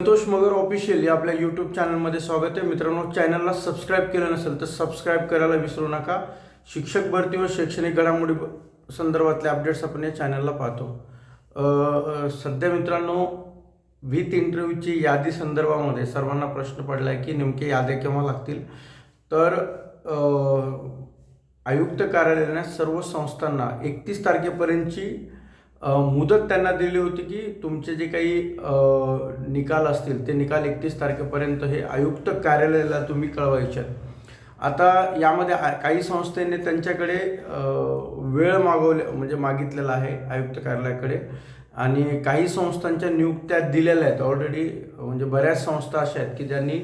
संतोष मगर official या आपल्या YouTube चॅनलमध्ये स्वागत आहे. मित्रांनो चॅनलला सबस्क्राईब केलं नसेल तर सबस्क्राईब करायला विसरू नका. शिक्षक भरती व शैक्षणिक घडामोडी संदर्भातले अपडेट्स आपण या चॅनलला पाहतो. सध्या मित्रांनो विथ इंटरव्ह्यूची यादी संदर्भामध्ये सर्वांना प्रश्न पडला आहे की नेमके याद्या केव्हा लागतील? तर आयुक्त कार्यालयाने सर्व संस्थांना एकतीस तारखेपर्यंतची मुदत त्यांना दिली होती की तुमचे जे काही निकाल असतील ते निकाल एकतीस तारखेपर्यंत हे आयुक्त कार्यालयाला तुम्ही कळवायचे आता यामध्ये काही संस्थेने त्यांच्याकडे वेळ मागवले म्हणजे मागितलेला आहे आयुक्त कार्यालयाकडे. आणि काही संस्थांच्या नियुक्त्या दिलेल्या आहेत. ऑलरेडी म्हणजे बऱ्याच संस्था अशा आहेत की ज्यांनी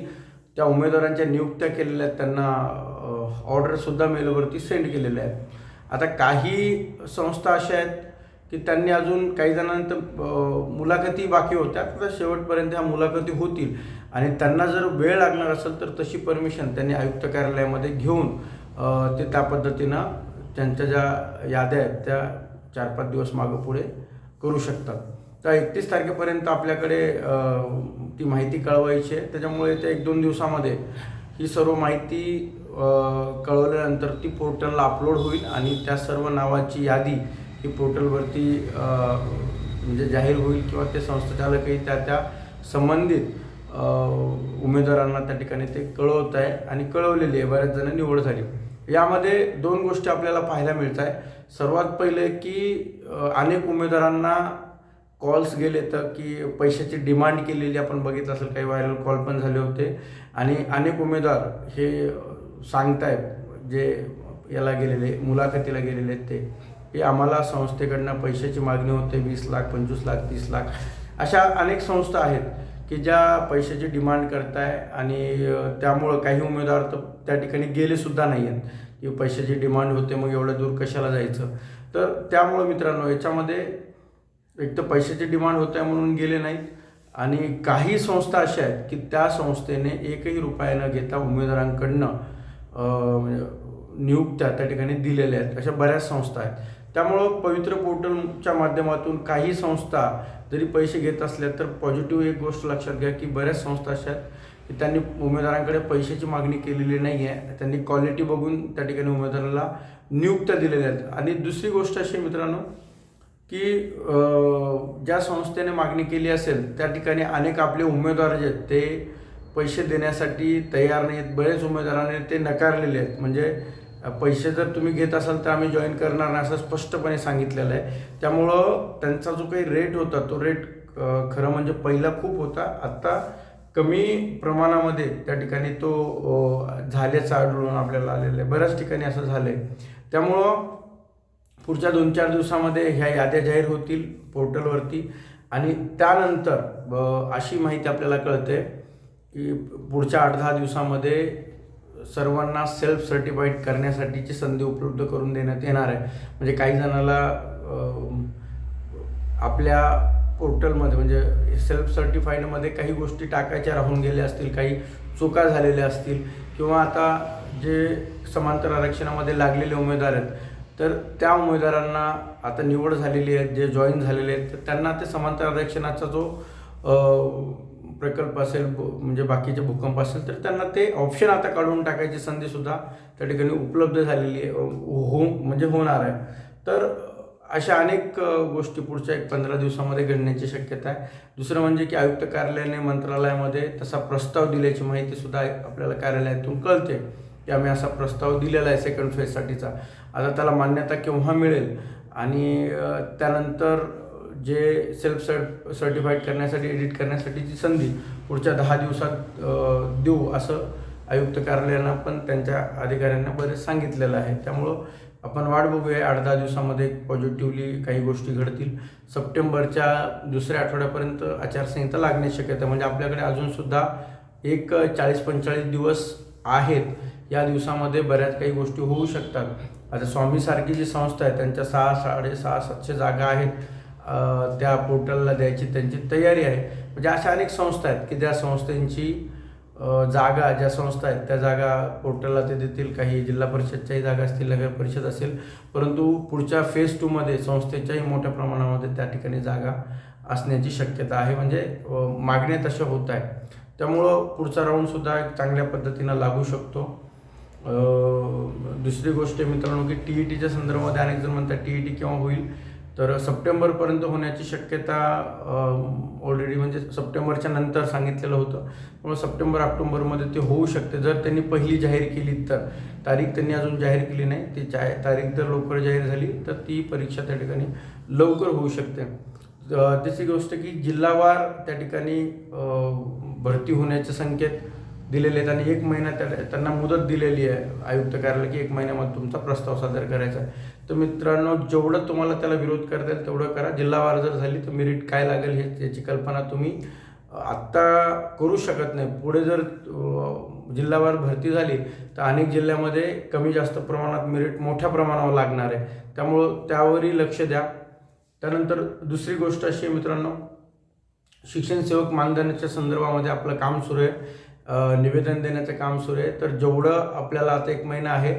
त्या उमेदवारांच्या नियुक्त्या केलेल्या आहेत. त्यांना ऑर्डरसुद्धा मेलवरती सेंड केलेल्या आहेत. आता काही संस्था अशा आहेत की त्यांनी अजून काही जणांनंतर मुलाखती बाकी होत्या. तर शेवटपर्यंत ह्या मुलाखती होतील. आणि त्यांना जर वेळ लागणार असेल तर तशी परमिशन त्यांनी आयुक्त कार्यालयामध्ये घेऊन ते त्या पद्धतीनं त्यांच्या ज्या याद्या आहेत त्या चार पाच दिवस मागं पुढे करू शकतात. तर एकतीस तारखेपर्यंत आपल्याकडे ती माहिती कळवायची आहे. त्याच्यामुळे ते एक दोन दिवसामध्ये ही सर्व माहिती कळवल्यानंतर ती पोर्टलला अपलोड होईल आणि त्या सर्व नावाची यादी ती पोर्टलवरती म्हणजे जाहीर होईल किंवा ते संस्थाचालकही त्या त्या संबंधित उमेदवारांना त्या ठिकाणी ते कळवत आहे आणि कळवलेली आहे. बऱ्याच जण निवड झाली. यामध्ये दोन गोष्टी आपल्याला पाहायला मिळत आहे सर्वात पहिले की अनेक उमेदवारांना कॉल्स गेले तर की पैशाची डिमांड केलेली आपण बघितलं असेल काही व्हायरल कॉल पण झाले होते. आणि अनेक उमेदवार हे सांगतायत जे याला गेलेले मुलाखतीला गेलेले आहेत ते. की आम्हाला संस्थेकडनं पैशाची मागणी होते वीस लाख पंचवीस लाख तीस लाख. अशा अनेक संस्था आहेत की ज्या पैशाची डिमांड करताय आणि त्यामुळं काही उमेदवार तर त्या ठिकाणी गेलेसुद्धा नाही आहेत की पैशाची डिमांड होते मग एवढ्या दूर कशाला जायचं? तर त्यामुळं मित्रांनो याच्यामध्ये एक तर पैशाची डिमांड होत आहे म्हणून गेले नाहीत आणि काही संस्था अशा आहेत की त्या संस्थेने एकही रुपया न घेता उमेदवारांकडनं म्हणजे नियुक्त्या त्या ठिकाणी दिलेल्या आहेत. अशा बऱ्याच संस्था आहेत. त्यामुळं पवित्र पोर्टलच्या माध्यमातून काही संस्था जरी पैसे घेत असल्या तर पॉझिटिव्ह एक गोष्ट लक्षात घ्या की बऱ्याच संस्था अशा आहेत की त्यांनी उमेदवारांकडे पैशाची मागणी केलेली नाही आहे त्यांनी क्वालिटी बघून त्या ठिकाणी उमेदवाराला नियुक्त्या दिलेल्या आहेत. आणि दुसरी गोष्ट अशी मित्रांनो की ज्या संस्थेने मागणी केली असेल त्या ठिकाणी अनेक आपले उमेदवार जे आहेत ते पैसे देण्यासाठी तयार नाहीत बरेच उमेदवारांनी ते नकारलेले आहेत. म्हणजे पैसे जर तुम्ही घेत असाल तर आम्ही जॉईन करणार नाही असं स्पष्टपणे सांगितलेलं आहे. त्यामुळं त्यांचा जो काही रेट होता तो रेट खरं म्हणजे पहिला खूप होता. आत्ता कमी प्रमाणामध्ये त्या ठिकाणी तो झाल्याचं आढळून आपल्याला आलेलं आहे. बऱ्याच ठिकाणी असं झालं आहे त्यामुळं पुढच्या दोन चार दिवसामध्ये ह्या याद्या जाहीर होतील पोर्टलवरती. आणि त्यानंतर ब- अशी माहिती आपल्याला कळते की पुढच्या आठ दहा दिवसामध्ये सर्वांना सेल्फ सर्टिफाईड करण्यासाठीची संधी उपलब्ध करून देण्यात येणार आहे. म्हणजे काही जणाला आपल्या पोर्टलमध्ये म्हणजे सेल्फ सर्टिफाईडमध्ये काही गोष्टी टाकायच्या राहून गेल्या असतील काही चुका झालेल्या असतील किंवा आता जे समांतर आरक्षणामध्ये लागलेले उमेदवार आहेत तर त्या उमेदवारांना आता निवड झालेली आहे जे जॉईन झालेले आहेत तर त्यांना ते समांतर आरक्षणाचा जो प्रकल्प असेल ब- म्हणजे बाकीचे भूकंप असेल तर त्यांना ते ऑप्शन आता काढून टाकायची संधीसुद्धा त्या ठिकाणी उपलब्ध झालेली आहे हो, हो म्हणजे होणार आहे. तर अशा अनेक गोष्टी पुढच्या एक पंधरा दिवसामध्ये घडण्याची शक्यता आहे. दुसरं म्हणजे की आयुक्त कार्यालयाने मंत्रालयामध्ये तसा प्रस्ताव दिल्याची माहिती सुद्धा आपल्याला कार्यालयातून कळते. की आम्ही असा प्रस्ताव दिलेला आहे सेकंड फेजसाठीचा आता त्याला मान्यता केव्हा मिळेल? आणि त्यानंतर जे सेल्फ सर्ट सर्टिफाईड करण्यासाठी एडिट करण्यासाठीची संधी पुढच्या दहा दिवसात देऊ असं आयुक्त कार्यालयानं पण त्यांच्या अधिकाऱ्यांना बरेच सांगितलेलं आहे. त्यामुळं आपण वाट बघूया. आठ दहा दिवसामध्ये पॉझिटिव्हली काही गोष्टी घडतील. सप्टेंबरच्या दुसऱ्या आठवड्यापर्यंत आचारसंहिता लागण्याची शक्यता म्हणजे आपल्याकडे अजूनसुद्धा एक चाळीस पंचेचाळीस दिवस आहेत. या दिवसामध्ये बऱ्याच काही गोष्टी होऊ शकतात. आता स्वामीसारखी जी संस्था आहे त्यांच्या सहा साडेसहा सातशे जागा आहेत. त्या पोर्टलला द्यायची त्यांची तयारी आहे. म्हणजे अशा अनेक संस्था आहेत की ज्या संस्थांची जागा ज्या संस्था आहेत त्या जागा पोर्टलला ते देतील. काही जिल्हा परिषदच्याही जागा असतील नगर परिषद असेल. परंतु पुढच्या फेज टूमध्ये संस्थेच्याही मोठ्या प्रमाणामध्ये त्या ठिकाणी जागा असण्याची शक्यता आहे. म्हणजे मागण्या तशा होत आहे त्यामुळं पुढचा राऊंडसुद्धा एक चांगल्या पद्धतीनं लागू शकतो. दुसरी गोष्ट मित्रांनो की टी ई टीच्या संदर्भामध्ये अनेक जण म्हणतात टी ई टी केव्हा होईल? तर सप्टेंबरपर्यंत होण्याची शक्यता ऑलरेडी म्हणजे सप्टेंबरच्या नंतर सांगितलेलं होतं. त्यामुळे सप्टेंबर ऑक्टोबरमध्ये ते होऊ शकते. जर त्यांनी पहिली जाहीर केली तर. तारीख त्यांनी अजून जाहीर केली नाही. ती जा तारीख जर लवकर जाहीर झाली तर ती परीक्षा त्या ठिकाणी लवकर होऊ शकते. त्याची तिसरी गोष्ट की जिल्हावार त्या ठिकाणी भरती होण्याचे संकेत दिलेले आहेत. आणि एक महिना त्या त्यांना मुदत दिलेली आहे आयुक्त कार्यालय की एक महिन्यामध्ये तुमचा प्रस्ताव सादर करायचा आहे. तर मित्रांनो जेवढं तुम्हाला त्याला विरोध करता येईल तेवढं करा. जिल्हावार जर झाली तर मेरिट काय लागेल हे याची कल्पना तुम्ही आत्ता करू शकत नाही. पुढे जर जिल्हावार भरती झाली तर अनेक जिल्ह्यामध्ये कमी जास्त प्रमाणात मेरिट मोठ्या प्रमाणावर लागणार आहे. त्यामुळं त्यावरही लक्ष द्या. त्यानंतर दुसरी गोष्ट अशी आहे मित्रांनो शिक्षण सेवक मानधनाच्या संदर्भामध्ये आपलं काम सुरू आहे. निवेदन देण्याचं काम सुरू आहे. तर जेवढं आपल्याला आता एक महिना आहे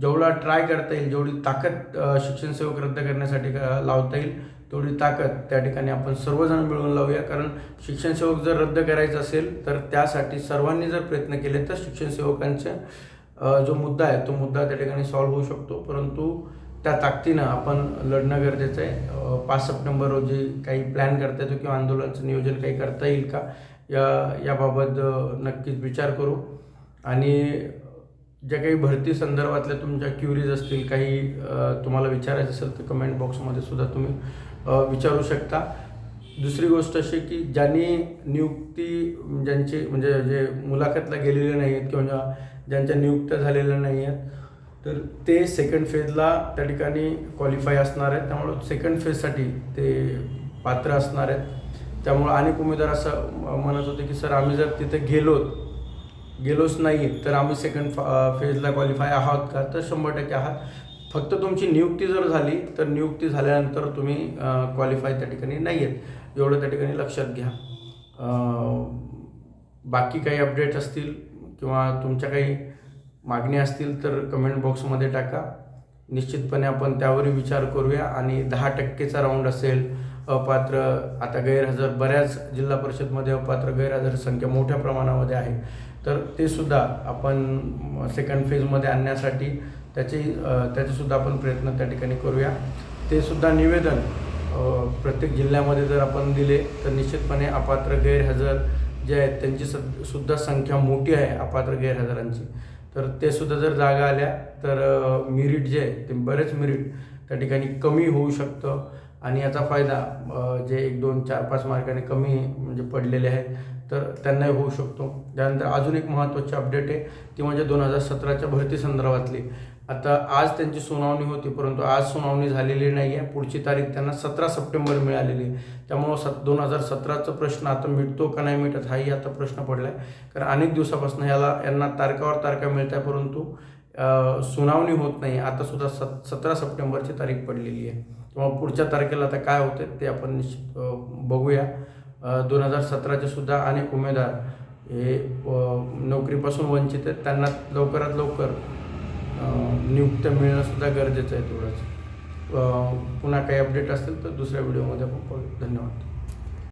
जेवढा ट्राय करता येईल जेवढी ताकद शिक्षण सेवक रद्द करण्यासाठी लावता येईल तेवढी ताकद त्या ठिकाणी आपण सर्वजण मिळून लावूया. कारण शिक्षण सेवक जर रद्द करायचं असेल तर त्यासाठी सर्वांनी जर प्रयत्न केले तर शिक्षण सेवकांचा जो मुद्दा आहे तो मुद्दा त्या ठिकाणी सॉल्व्ह होऊ शकतो. परंतु त्या ताकदीनं आपण लढणं गरजेचं आहे. पाच सप्टेंबर रोजी काही प्लॅन करता येतो किंवा आंदोलनाचं नियोजन काही करता येईल का? या याबाबत नक्कीच विचार करू. आणि ज्या काही भरती संदर्भातल्या तुमच्या क्युरीज असतील काही तुम्हाला विचारायचं असेल तर कमेंट बॉक्समध्ये सुद्धा तुम्ही विचारू शकता. दुसरी गोष्ट अशी की ज्यांनी नियुक्ती ज्यांची म्हणजे जे मुलाखतला गेलेले नाही आहेत किंवा ज्यांच्या नियुक्त्या झालेल्या नाही आहेत तर ते सेकंड फेजला त्या ठिकाणी क्वालिफाय असणार आहेत. त्यामुळं सेकंड फेजसाठी ते पात्र असणार आहेत. त्यामुळं अनेक उमेदवार असं म्हणत होते की सर आम्ही जर तिथे गेलोत गेलोच नाही तर आम्ही सेकंड फेजला क्वालिफाय आहात का? तर शंभर टक्के आहात. फक्त तुमची नियुक्ती जर झाली तर नियुक्ती झाल्यानंतर तुम्ही क्वालिफाय त्या ठिकाणी नाही आहेत एवढं त्या ठिकाणी लक्षात घ्या. बाकी काही अपडेट असतील किंवा तुमच्या काही मागणी असतील तर कमेंट बॉक्समध्ये टाका. निश्चितपणे आपण त्यावरही विचार करूया आणि दहा टक्केचा राऊंड असेल अपात्र आता गैरहजर बऱ्याच जिल्हा परिषदमध्ये अपात्र गैरहजर संख्या मोठ्या प्रमाणामध्ये आहे. तर ते सुद्धा आपण सेकंड फेजमध्ये आणण्यासाठी त्याची त्याचेसुद्धा आपण प्रयत्न त्या ठिकाणी करूया. ते सुद्धा निवेदन प्रत्येक जिल्ह्यामध्ये जर आपण दिले तर निश्चितपणे अपात्र गैरहजर जे आहेत त्यांची सद सुद्धा संख्या मोठी आहे अपात्र गैरहजरांची. तर ते सुद्धा जर जागा आल्या तर मिरिट जे आहे ते बरेच मिरिट त्या ठिकाणी कमी होऊ शकतं. आणि याचा फायदा जे एक दोन चार पाच मार्काने कमी म्हणजे पडलेले आहेत तर त्यांनाही होऊ शकतो. त्यानंतर अजून एक महत्त्वाची अपडेट आहे ती म्हणजे दोन हजार सतराच्या भरती संदर्भातली. आता आज त्यांची सुनावणी होती परंतु आज सुनावणी झालेली नाही आहे पुढची तारीख त्यांना सतरा सप्टेंबर मिळालेली आहे. त्यामुळं सत दोन हजार सतराचा प्रश्न आता मिटतो का नाही मिटत हाही आता प्रश्न पडला आहे कारण अनेक दिवसापासून याला यांना तारखावर तारखा मिळत आहे परंतु सुनावणी होत नाही. आता सुद्धा सत सतरा सप्टेंबरची तारीख पडलेली आहे. किंवा पुढच्या तारखेला आता काय होते ते आपण निश्चित बघूया. दोन हजार सतराचे सुद्धा अनेक उमेदवार हे नोकरीपासून वंचित आहेत. त्यांना लवकरात लवकर नियुक्त्या मिळणं सुद्धा गरजेचं आहे तेवढंच. पुन्हा काही अपडेट असतील तर दुसऱ्या व्हिडिओमध्ये आपण पाहू. धन्यवाद.